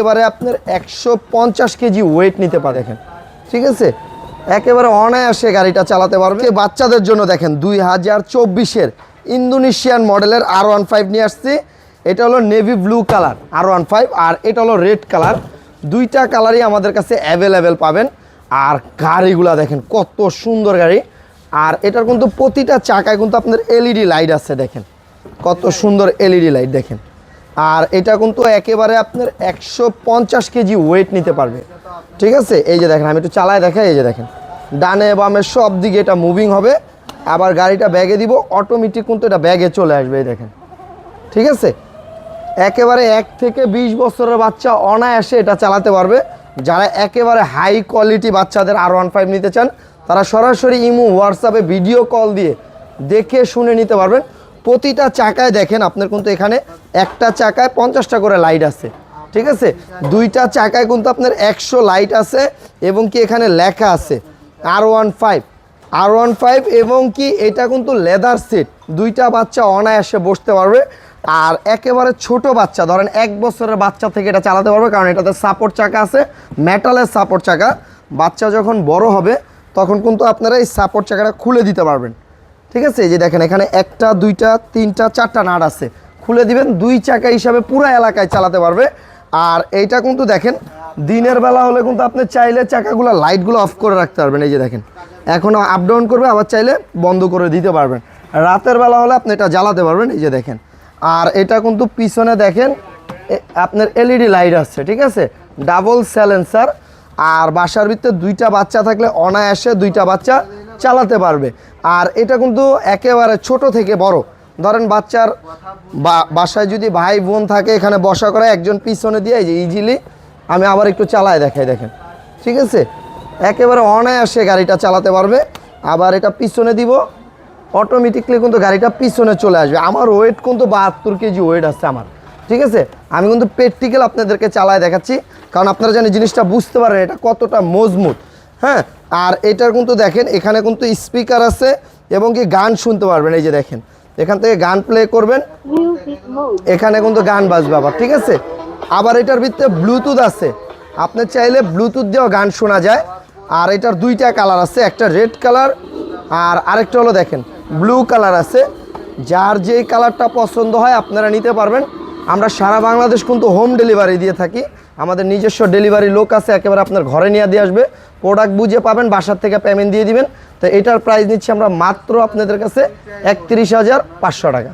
এবারে আপনার একশো পঞ্চাশ কেজি ওয়েট নিতে পারে দেখেন। ঠিক আছে? একেবারে অনায়াসে গাড়িটা চালাতে পারবে। বাচ্চাদের জন্য দেখেন, দুই হাজার চব্বিশের ইন্দোনেশিয়ান মডেলের আর ওয়ান ফাইভ নিয়ে আসছি। এটা হলো নেভি ব্লু কালার আর ওয়ান ফাইভ আর এটা হলো রেড কালার দুইটা কালারই আমাদের কাছে অ্যাভেলেবেল পাবেন। আর গাড়িগুলা দেখেন, কত সুন্দর গাড়ি। আর এটার কিন্তু প্রতিটা চাকায় কিন্তু আপনার এলইডি লাইট আছে দেখেন। কত সুন্দর এলইডি লাইট দেখেন। আর এটা কিন্তু একেবারে আপনার একশো পঞ্চাশ কেজি ওয়েট নিতে পারবে। ঠিক আছে? এই যে দেখেন, আমি একটু চালায় দেখাই, এই যে দেখেন। ডানে বামে সব দিকে এটা মুভিং হবে। আবার গাড়িটা ব্যাগে দিব অটোমেটিক কিন্তু এটা ব্যাগে চলে আসবে, এই দেখেন। ঠিক আছে? একেবারে এক থেকে বিশ বছরের বাচ্চা অনায়াসে এটা চালাতে পারবে। যারা একেবারে হাই কোয়ালিটি বাচ্চাদের আর ওয়ান ফাইভ নিতে চান, তারা সরাসরি ইমো হোয়াটসঅ্যাপে ভিডিও কল দিয়ে দেখে শুনে নিতে পারবেন। প্রতিটা চাকায় দেখেন, আপনার কিন্তু এখানে একটা চাকায় পঞ্চাশটা করে লাইট আছে, ঠিক আছে? দুইটা চাকায় কিন্তু আপনার একশো লাইট আছে এবং কি এখানে লেখা আছে R one five R one five এবং কি এটা কিন্তু লেদার সিট দুইটা বাচ্চা অনায়াসে বসতে পারবে। আর একেবারে ছোট বাচ্চা, ধরেন এক বছরের বাচ্চা থেকে এটা চালাতে পারবে, কারণ এটাতে সাপোর্ট চাকা আছে মেটালের সাপোর্ট চাকা। বাচ্চা যখন বড় হবে, তখন কিন্তু আপনারা এই সাপোর্ট চাকাটা খুলে দিতে পারবেন। ঠিক আছে? এই যে দেখেন, এখানে একটা, দুইটা, তিনটা, চারটা নাট আছে। খুলে দিবেন, দুই চাকা হিসাবে পুরো এলাকায় চালাতে পারবে। আর এইটা কিন্তু দেখেন, দিনের বেলা হলে কিন্তু আপনি চাইলে চাকাগুলো, লাইটগুলো অফ করে রাখতে পারবেন। এই যে দেখেন, এখন আপ ডাউন করবে, আবার চাইলে বন্ধ করে দিতে পারবেন। রাতের বেলা হলে আপনি এটা জ্বালাতে পারবেন। এই যে দেখেন, আর এটা কিন্তু পিছনে দেখেন আপনার এলইডি লাইট আছে, ঠিক আছে? ডাবল স্যালেন্সার আর বাসার ভিতরে দুইটা বাচ্চা থাকলে অনায়াসে দুইটা বাচ্চা চালাতে পারবে। আর এটা কিন্তু একেবারে ছোট থেকে বড়। ধরেন বাচ্চার বাসায় যদি ভাই বোন থাকে, এখানে বসা করে একজন পিছনে দিয়ে যে ইজিলি আমি আবার একটু চালায় দেখাই, দেখেন। ঠিক আছে? একেবারে অনায়াসে গাড়িটা চালাতে পারবে। আবার এটা পিছনে দিব অটোমেটিকলি কিন্তু গাড়িটা পিছনে চলে আসবে। আমার ওয়েট কিন্তু বাহাত্তর কেজি ওয়েট আছে আমার। ঠিক আছে? আমি কিন্তু প্র্যাকটিক্যাল আপনাদেরকে চালায় দেখাচ্ছি। কারণ আপনারা যেন জিনিসটা বুঝতে পারেন, এটা কতটা মজবুত। হ্যাঁ আর এটার কিন্তু দেখেন এখানে কিন্তু স্পিকার আছে এবং কি গান শুনতে পারবেন এই যে দেখেন। এখান থেকে গান প্লে করবেন। এখানে কিন্তু গান বাজবে আবার ঠিক আছে? আবার এটার ভিতরে ব্লুটুথ আছে। আপনি চাইলে ব্লুটুথ দিয়েও গান শোনা যায়। আর এটার দুইটা কালার আছে একটা রেড কালার আর আরেকটা হলো দেখেন ব্লু কালার আছে। যার যেই কালারটা পছন্দ হয় আপনারা নিতে পারবেন। আমরা সারা বাংলাদেশ কিন্তু হোম ডেলিভারি দিয়ে থাকি। আমাদের নিজস্ব ডেলিভারি লোক আছে একেবারে আপনার ঘরে নিয়ে দিয়ে আসবে। প্রোডাক্ট বুঝে পাবেন, বাসার থেকে পেমেন্ট দিয়ে দিবেন। তো এটার প্রাইস নিচ্ছি আমরা মাত্র আপনাদের কাছে একত্রিশ হাজার পাঁচশো টাকা।